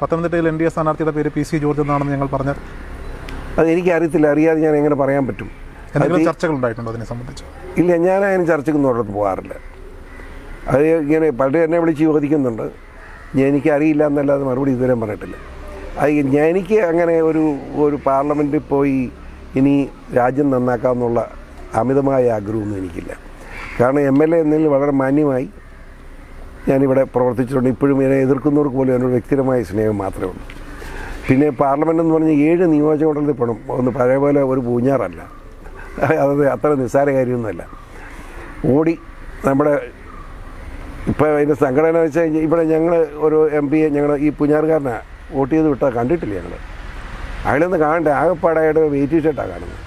പത്തനംതിട്ടയിൽ N D A സ്ഥാനാർത്ഥിയുടെ പേര് പി സി ജോർജ് എന്നാണെന്ന് ഞങ്ങൾ പറഞ്ഞത് അത് എനിക്ക് അറിയത്തില്ല അറിയാതെ ഞാൻ എങ്ങനെ പറയാൻ പറ്റും. എന്തെങ്കിലും ചർച്ചകൾ ഉണ്ടായിട്ടുണ്ടോ അതിനെ സംബന്ധിച്ച്? ഇല്ല ഞാൻ അതിന് ചർച്ചയ്ക്കൊന്നും ഒരിടത്ത് പോകാറില്ല. അത് ഇങ്ങനെ പലരും എന്നെ വിളിച്ച് ചോദിക്കുന്നുണ്ട്. ഞാൻ എനിക്ക് അറിയില്ല എന്നല്ലാതെ മറുപടി ഇതുവരെ പറഞ്ഞിട്ടില്ല. അത് ഞാൻ എനിക്ക് അങ്ങനെ ഒരു ഒരു പാർലമെന്റിൽ പോയി ഇനി രാജ്യം നന്നാക്കാമെന്നുള്ള അമിതമായ ആഗ്രഹമൊന്നും എനിക്കില്ല. കാരണം എം എൽ എ എന്നതിൽ വളരെ മാന്യമായി ഞാനിവിടെ പ്രവർത്തിച്ചിട്ടുണ്ട്. ഇപ്പോഴും എന്നെ എതിർക്കുന്നവർക്ക് പോലും എന്നോട് വ്യക്തിപരമായ സ്നേഹം മാത്രമേ ഉള്ളൂ. പിന്നെ പാർലമെന്റ് എന്ന് പറഞ്ഞാൽ ഏഴ് നിയോജക മണ്ഡലത്തിൽ പോകണം ഒന്ന് പഴയ പോലെ ഒരു പൂഞ്ഞാറല്ല. അത് അത്ര നിസ്സാര കാര്യമൊന്നുമല്ല. ഓടി നമ്മുടെ ഇപ്പോൾ അതിന്റെ സംഘടന വെച്ച് കഴിഞ്ഞാൽ ഇവിടെ ഞങ്ങൾ ഒരു എം പിയെ ഞങ്ങൾ ഈ പുഞ്ഞാറുകാരനാണ് വോട്ട് ചെയ്ത് വിട്ടാൽ കണ്ടിട്ടില്ല ഞങ്ങൾ അയാളൊന്ന് കാണണ്ടേ. ആകെപ്പാടായിട്ട് വെയിറ്റ് ഷർട്ടാണ് കാണുന്നത്.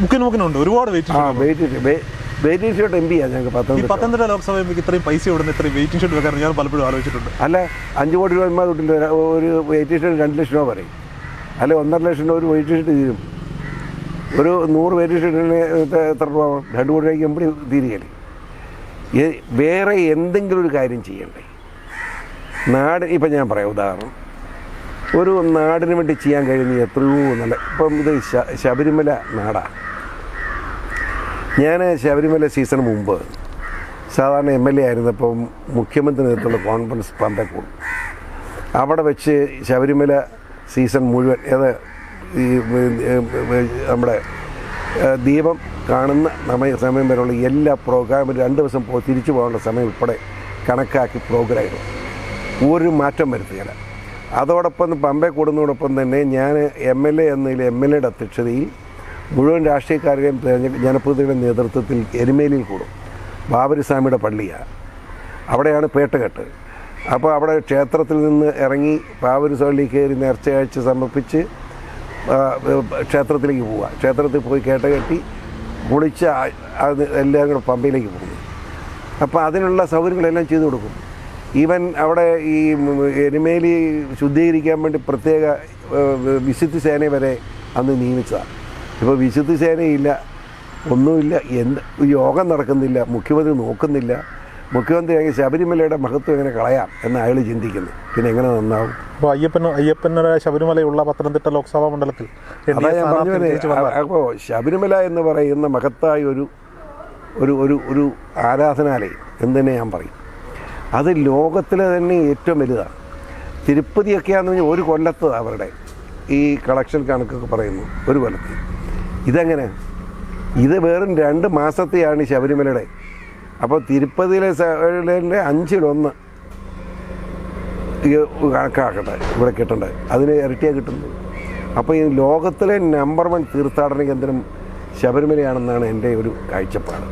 മുക്കിന് മുക്കിനുണ്ട്. ഒരുപാട് വെയിറ്റിംഗ് ആ വെയിറ്റ് വെയിറ്റ് ഷോട്ട് എം പിയാണ് ഞങ്ങൾക്ക് പത്തനംതിട്ട. പത്തനംതിട്ട ലോക്സഭ എംപിക്ക് ഇത്രയും പൈസ ഇവിടുന്ന് ഇത്രയും വെയിറ്റിംഗ് ഷോട്ട് വെക്കാൻ ഞാൻ പലപ്പോഴും ആലോചിച്ചിട്ടുണ്ട്. അല്ല അഞ്ച് കോടി രൂപ തൊട്ടില്ല ഒരു വെയിറ്റിംഗ് ഷോട്ട് രണ്ട് ലക്ഷം രൂപ പറയും. അല്ലെ ഒന്നര ലക്ഷം രൂപ ഒരു വെയിറ്റിംഗ് ഷോട്ട് തീരും. ഒരു നൂറ് വെയിറ്റിംഗ് ഷോട്ടിന് എത്ര രൂപ? രണ്ട് കോടി രൂപയ്ക്ക് എമ്പടി തീരുകയല്ലേ? വേറെ എന്തെങ്കിലും ഒരു കാര്യം ചെയ്യണ്ടേ? നാട് ഇപ്പം ഞാൻ പറയാം ഉദാഹരണം. ഒരു നാടിന് വേണ്ടി ചെയ്യാൻ കഴിയുന്ന എത്രയോ നല്ല ഇപ്പം ഇത് ശബരിമല നാടാണ്. ഞാൻ ശബരിമല സീസൺ മുമ്പ് സാധാരണ എം എൽ എ ആയിരുന്നപ്പം മുഖ്യമന്ത്രി നേതൃത്വമുള്ള കോൺഫറൻസ് പന്തക്കൂട് അവിടെ വെച്ച് ശബരിമല സീസൺ മുഴുവൻ ഏത് ഈ നമ്മുടെ ദീപം കാണുന്ന സമയ സമയം വരെയുള്ള എല്ലാ പ്രോഗ്രാമും രണ്ട് ദിവസം പോ തിരിച്ചു പോകാനുള്ള സമയം ഉൾപ്പെടെ കണക്കാക്കി പ്രോഗ്രാം ഒരു മാറ്റം വരുത്തുകയില്ല അതോടൊപ്പം പമ്പെ കൂടുന്നതോടൊപ്പം തന്നെ ഞാൻ എം എൽ എ എന്നതിൽ എം എൽ എയുടെ അധ്യക്ഷതയിൽ മുഴുവൻ രാഷ്ട്രീയക്കാരുടെയും ജനപ്രതിനിധിയുടെ നേതൃത്വത്തിൽ എരുമേലിയിൽ കൂടും. ബാബരി സ്വാമിയുടെ പള്ളിയാണ് അവിടെയാണ് പേട്ടകെട്ട്. അപ്പോൾ അവിടെ ക്ഷേത്രത്തിൽ നിന്ന് ഇറങ്ങി ബാബരിസ്വാമി കയറി നേർച്ചയാഴ്ച സമർപ്പിച്ച് ക്ഷേത്രത്തിലേക്ക് പോവുക. ക്ഷേത്രത്തിൽ പോയി കേട്ട കെട്ടി കുളിച്ച് അത് എല്ലാം കൂടെ പമ്പയിലേക്ക് പോകും അപ്പോൾ അതിനുള്ള സൗകര്യങ്ങളെല്ലാം ചെയ്തു കൊടുക്കും. ഈവൻ അവിടെ ഈ എരുമേലി ശുദ്ധീകരിക്കാൻ വേണ്ടി പ്രത്യേക വിശുദ്ധി സേന വരെ അന്ന് നിയമിച്ചതാണ് ഇപ്പോൾ വിശുദ്ധ സേനയില്ല ഒന്നുമില്ല എന്ത് യോഗം നടക്കുന്നില്ല മുഖ്യമന്ത്രി നോക്കുന്നില്ല. മുഖ്യമന്ത്രി ആയി ശബരിമലയുടെ മഹത്വം എങ്ങനെ കളയാം എന്ന് അയാൾ ചിന്തിക്കുന്നു. പിന്നെ എങ്ങനെ നന്നാവും? അപ്പോൾ അയ്യപ്പൻ അയ്യപ്പനെ ശബരിമലയുള്ള പത്തനംതിട്ട ലോക്സഭാ മണ്ഡലത്തിൽ അപ്പോൾ ശബരിമല എന്ന് പറയുന്ന മഹത്തായ ഒരു ഒരു ഒരു ഒരു ആരാധനാലയം എന്ന് തന്നെ ഞാൻ പറയും. അത് ലോകത്തിലെ തന്നെ ഏറ്റവും വലുതാണ്. തിരുപ്പതിയൊക്കെയാണെന്ന് പറഞ്ഞാൽ ഒരു കൊല്ലത്ത് അവരുടെ ഈ കളക്ഷൻ കണക്കൊക്കെ പറയുന്നു ഒരു കൊല്ലത്ത്. ഇതെങ്ങനെ? ഇത് വെറും രണ്ട് മാസത്തെയാണ് ശബരിമലയുടെ. അപ്പോൾ തിരുപ്പതിയിലെ അഞ്ചിലൊന്ന്. കണക്കാക്കട്ടെ ഇവിടെ കിട്ടേണ്ടത് അതിന് ഇരട്ടിയാണ് കിട്ടുന്നത്. അപ്പോൾ ഈ ലോകത്തിലെ നമ്പർ വൺ തീർത്ഥാടന കേന്ദ്രം ശബരിമലയാണെന്നാണ് എന്റെ ഒരു കാഴ്ചപ്പാട്.